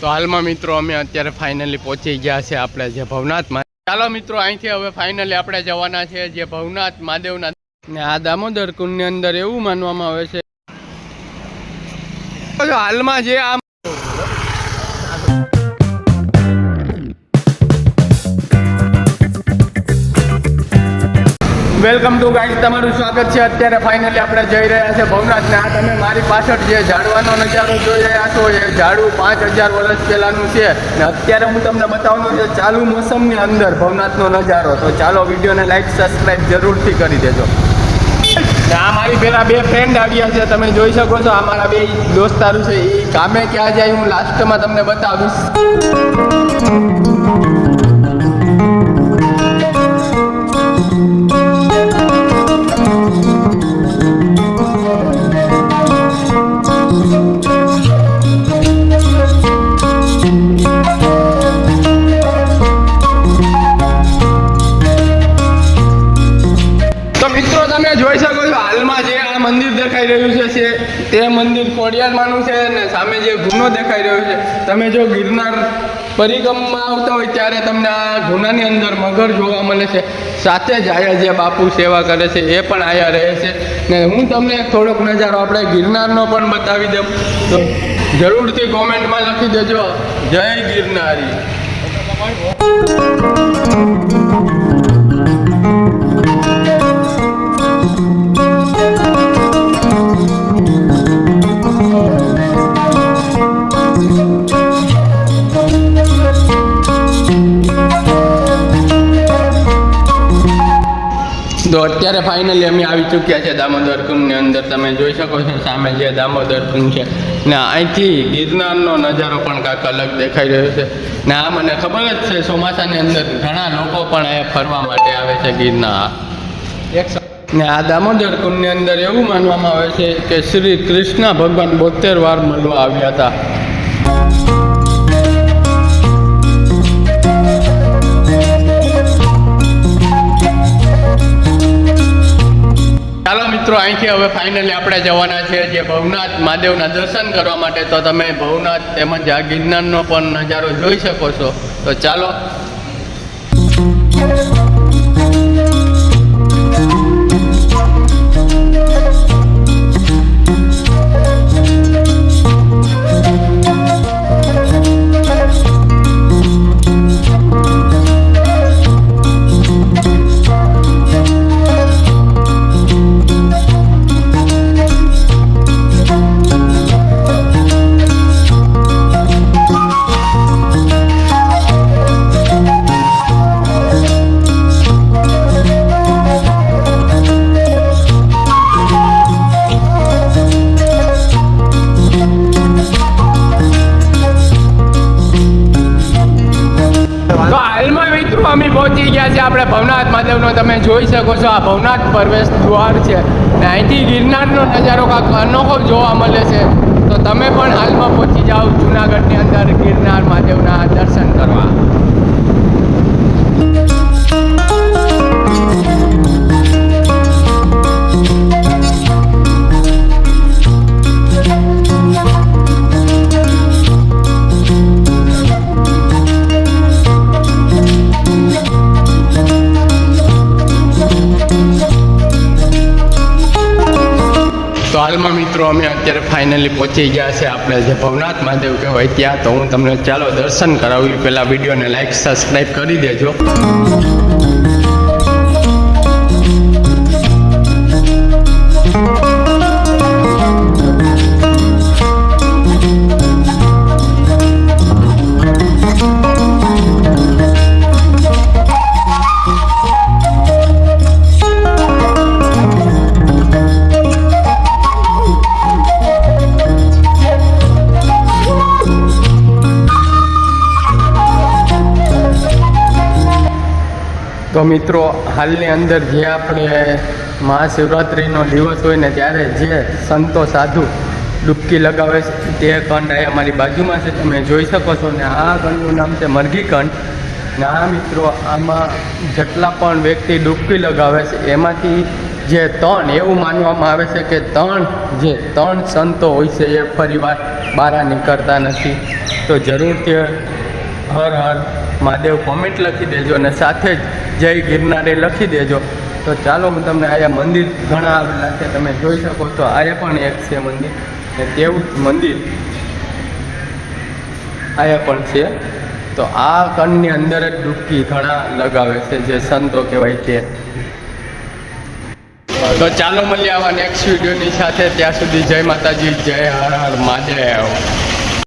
તો હાલમાં મિત્રો અમે અત્યારે ફાઇનલી પહોંચી ગયા છે આપણે જે ભવનાથમાં ચાલો મિત્રો, અહીંથી હવે ફાઇનલી આપણે જવાના છે જે ભવનાથ મહાદેવના ને આ દામોદર કુંડની અંદર એવું માનવામાં આવે છે હાલમાં જે આ વેલકમ ટુ ગાઈડ તમારું સ્વાગત છે. અત્યારે ફાઇનલી આપણે જઈ રહ્યા છે ભવનાથ ને આ તમે મારી પાછળ જે ઝાડવાનો નજારો જોઈ રહ્યા છો, એ ઝાડું પાંચ હજાર વર્ષ પહેલાનું છે. ને અત્યારે હું તમને બતાવવાનું છે, ચાલુ મોસમની અંદર ભવનાથનો નજારો. તો ચાલો વિડીયોને લાઈક સબસ્ક્રાઈબ જરૂરથી કરી દેજો. આ મારી પેલા બે ફ્રેન્ડ આવ્યા છે, તમે જોઈ શકો છો, આ મારા બે દોસ્તારું છે. એ કામે ક્યાં જાય હું લાસ્ટમાં તમને બતાવીશ. ખોડિયારમાંનું છે ને સામે જે ગુનો દેખાઈ રહ્યો છે, તમે જો ગિરનાર પરિક્રમમાં આવતા હોય ત્યારે તમને આ ગુનાની અંદર મગર જોવા મળે છે. સાથે જ આયા જે બાપુ સેવા કરે છે, એ પણ આયા રહે છે. ને હું તમને થોડોક નજારો આપણે ગિરનારનો પણ બતાવી દઉં. તો જરૂરથી કોમેન્ટમાં લખી દેજો, જય ગિરનારી. અત્યારે ફાઇનલી અમે આવી ચૂક્યા છે દામોદર કુંડની અંદર. તમે જોઈ શકો છો સામે જે દામોદર કુંડ છે. ને અહીંથી ગિરનારનો નજારો પણ કાંઈક અલગ દેખાઈ રહ્યો છે. ને આ મને ખબર જ છે, ચોમાસાની અંદર ઘણા લોકો પણ અહીંયા ફરવા માટે આવે છે ગિરનાર. ને આ દામોદર કુંડની અંદર એવું માનવામાં આવે છે કે શ્રી કૃષ્ણ ભગવાન બોતેર વાર મળવા આવ્યા હતા. મિત્રો, અહીંથી હવે ફાઇનલી આપણે જવાના છે જે ભવનાથ મહાદેવના દર્શન કરવા માટે. તો તમે ભવનાથ તેમજ આ ગિરનારનો પણ નજારો જોઈ શકો છો. તો ચાલો. અમે પહોંચી ગયા છે આપણે ભવનાથ મહાદેવનો, તમે જોઈ શકો છો આ ભવનાથ પ્રવેશ દ્વાર છે. ને અહીંથી ગિરનારનો નજારો કાંક અનોખો જોવા મળે છે. તો તમે પણ હાલમાં પહોંચી જાઓ જુનાગઢની અંદર ગિરનાર મહાદેવના દર્શન કરવા. હાલમાં મિત્રો અમે અત્યારે ફાઇનલી પહોંચી ગયા છે આપણે જે ભવનાથ મહાદેવ કહેવાય ત્યાં. તો હું તમને ચાલો દર્શન કરાવી. પહેલાં વિડીયોને લાઈક સબસ્ક્રાઈબ કરી દેજો. તો મિત્રો, હાલની અંદર જે આપણે મહાશિવરાત્રિનો દિવસ હોય ને, ત્યારે જે સંતો સાધુ ડૂબકી લગાવે છે, તે કંડ અહીંયા મારી બાજુમાં છે. તમે જોઈ શકો છો ને, આ કંડનું નામ છે મરઘી કંડ ને આ મિત્રો, આમાં જેટલા પણ વ્યક્તિ ડૂબકી લગાવે છે, એમાંથી જે ત્રણ, એવું માનવામાં આવે છે કે ત્રણ, જે ત્રણ સંતો હોય છે, એ ફરીવાર બહાર નીકળતા નથી. તો જરૂર તે હર હર મહાદેવ કોમેન્ટ લખી દેજો અને સાથે જ જય ગિરનારે લખી દેજો. તો ચાલો હું તમને આયા મંદિર ઘણા આવેલા છે, તમે જોઈ શકો તો આયા પણ એક છે મંદિર. તેવું જ મંદિર આયા પણ છે. તો આ કણની અંદર જ ડૂબકી ઘણા લગાવે છે, જે સંતો કહેવાય છે તો ચાલો મળીએ આવા નેક્સ્ટ વિડીયોની સાથે. ત્યાં સુધી જય માતાજી, જય હર હર મહાદેવ.